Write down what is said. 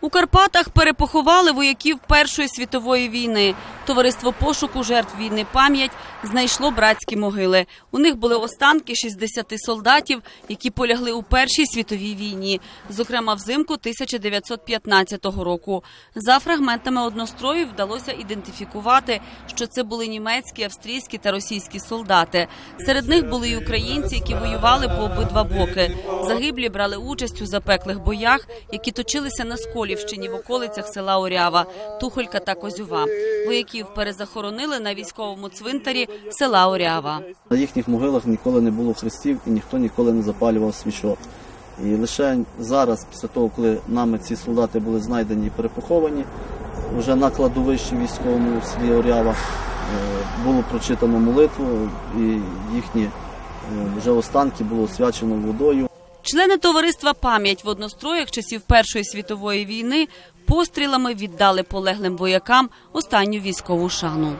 У Карпатах перепоховали вояків Першої світової війни. Товариство пошуку жертв війни пам'ять знайшло братські могили. У них були останки 60 солдатів, які полягли у Першій світовій війні, зокрема взимку 1915 року. За фрагментами одностроїв вдалося ідентифікувати, що це були німецькі, австрійські та російські солдати. Серед них були й українці, які воювали по обидва боки. Загиблі брали участь у запеклих боях, які точилися на Сколівщині в околицях села Орява, Тухолька та Козюва. Вояків перезахоронили на військовому цвинтарі села Орява. На їхніх могилах ніколи не було хрестів і ніхто ніколи не запалював свічок. І лише зараз, після того, коли нами ці солдати були знайдені і перепоховані, вже на кладовищі військовому в селі Орява е, було прочитано молитву, і їхні е, вже останки було освячено водою. Члени товариства пам'ять в одностроях часів Першої світової війни пострілами віддали полеглим воякам останню військову шану.